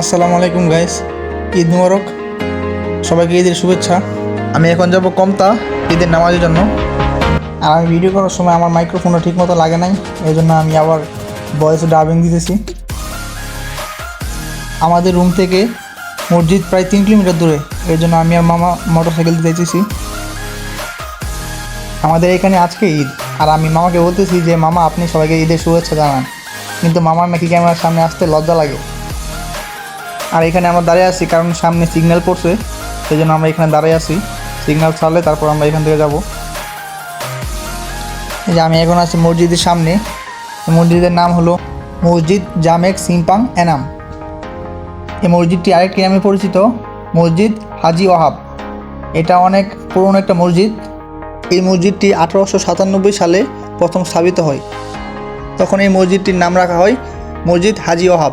আসসালামু আলাইকুম গাইস ঈদ মুবারক। সবাইকে ঈদের শুভেচ্ছা। আমি এখন যাব কমতা ঈদের নামাজের জন্য। আর আমি ভিডিও করার সময় আমার মাইক্রোফোনটা ঠিক মতো লাগে নাই এই জন্য আমি আবার ভয়েস ডাবিং দিতেছি। আমাদের রুম থেকে মসজিদ প্রায় তিন কিলোমিটার দূরে এর জন্য আমি আর মামা মোটর সাইকেল দিয়ে যাইতেছি। আমাদের এখানে আজকে ঈদ, আর আমি মামাকে বলতেছি যে, মামা, আপনি সবাইকে ঈদের শুভেচ্ছা জানান। কিন্তু মামার নাকি ক্যামেরার সামনে আসতে লজ্জা লাগে। আর এখানে আমরা দাঁড়িয়ে আছি, কারণ সামনে সিগন্যাল পড়ছে সেই জন্য আমরা এখানে দাঁড়িয়ে আছি। সিগন্যাল ছাড়লে তারপর আমরা এখান থেকে যাব। এই যে আমি এখন আছি মসজিদের সামনে। মসজিদের নাম হলো মসজিদ জামেক সিম্পাং এনাম। এই মসজিদটি আরেকটি নামে পরিচিত, মসজিদ হাজি ওয়াহাব। এটা অনেক পুরনো একটা মসজিদ। এই মসজিদটি আঠারোশো সাতানব্বই সালে প্রথম স্থাপিত হয়। তখন এই মসজিদটির নাম রাখা হয় মসজিদ হাজি ওহাব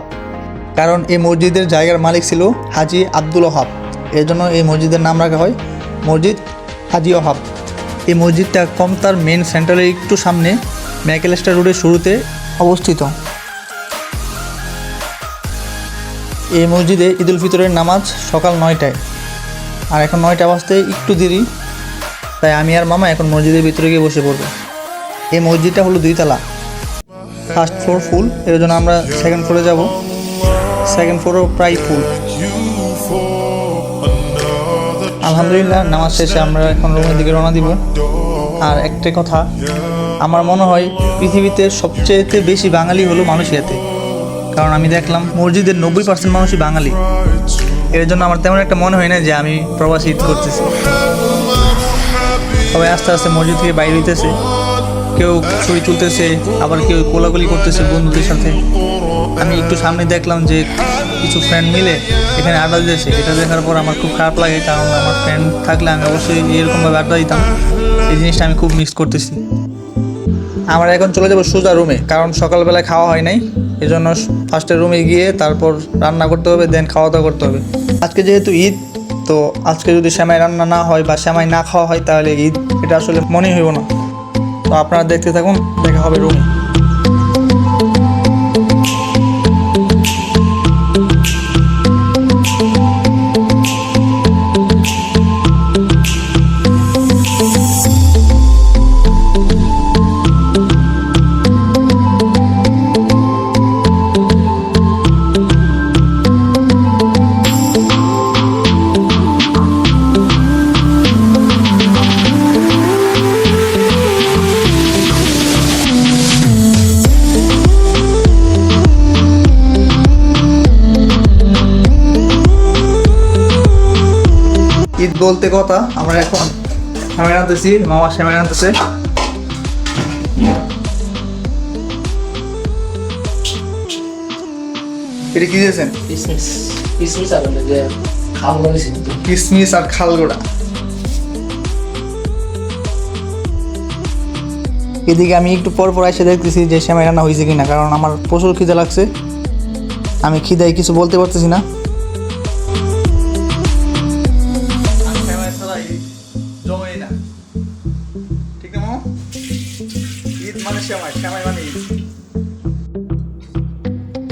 কারণ এই মসজিদের জায়গার মালিক ছিল হাজি আব্দুল ওহাব। এর জন্য এই মসজিদের নাম রাখা হয় মসজিদ হাজি ওহাব। এই মসজিদটা কম তার মেন সেন্টারের একটু সামনে ম্যাকেলেস্টার রোডের শুরুতে অবস্থিত। এই মসজিদে ঈদুল ফিতরের নামাজ সকাল নয়টায়। আর এখন নয়টা বাজতে একটু দেরি, তাই আমি আর মামা এখন মসজিদের ভিতরে গিয়ে বসে পড়ব। এই মসজিদটা হলো দুইতলা। ফার্স্ট ফ্লোর ফুল এর জন্য আমরা সেকেন্ড ফ্লোরে যাব। সেকেন্ড ফ্লোরও প্রায় ফুল আলহামদুলিল্লাহ, নামাজ শেষে আমরা এখন রুমের দিকে রওনা দিব। আর একটা কথা, আমার মনে হয় পৃথিবীতে সবচেয়েতে বেশি বাঙালি হলো মালয়েশিয়াতে কারণ আমি দেখলাম মসজিদের নব্বই পার্সেন্ট মানুষই বাঙালি। এর জন্য আমার তেমন একটা মনে হয় না যে আমি প্রবাসী ঈদ করতেছি। সবাই আস্তে আস্তে মসজিদ থেকে বাইরে হইতেছে। কেউ ছবি তুলতেছে, আবার কেউ কোলাকুলি করতেছে বন্ধুদের সাথে। আমি একটু সামনে দেখলাম যে কিছু ফ্রেন্ড মিলে এখানে আড্ডা দিতেছে। এটা দেখার পর আমার খুব খারাপ লাগে, কারণ আমার ফ্রেন্ড থাকলে আমি অবশ্যই এরকমভাবে আড্ডা দিতাম। এই জিনিসটা আমি খুব মিস করতেছি। আমরা এখন চলে যাব সোজা রুমে কারণ সকালবেলায় খাওয়া হয় নাই। এই জন্য ফার্স্টে রুমে গিয়ে তারপর রান্না করতে হবে দেন খাওয়া দাওয়া করতে হবে। আজকে যেহেতু ঈদ, তো আজকে যদি শ্যামাই রান্না না হয় বা শ্যামাই না খাওয়া হয় তাহলে ঈদ, এটা আসলে মনেই হইব না। তো আপনারা দেখতে থাকুন, দেখা হবে রুমে ঈদ বলতে কথা আমরা এখন শ্যামাই আনতেছি মামা শ্যামাই আনতেছে এটা কি দিয়েছেন? কিসমিস কিসমিস আর যে কিসমিস আর খালগোড়া। এদিকে আমি একটু পর পর এসে দেখতেছি যে শ্যামাই রান্না হয়েছে কিনা কারণ আমার প্রচুর খিদে লাগছে। আমি খিদায় কিছু বলতে পারতেছি না।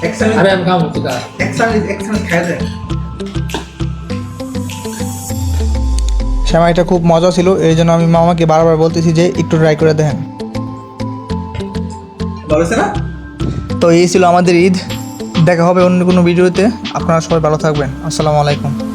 তুই খা। সেমাইটা খুব মজা ছিল এই জন্য আমি মামাকে বারবার বলতেছি যে একটু ট্রাই করে দেখেন। তো এই ছিল আমাদের ঈদ। দেখা হবে অন্য কোনো ভিডিওতে। আপনারা সবাই ভালো থাকবেন। আসসালামু আলাইকুম।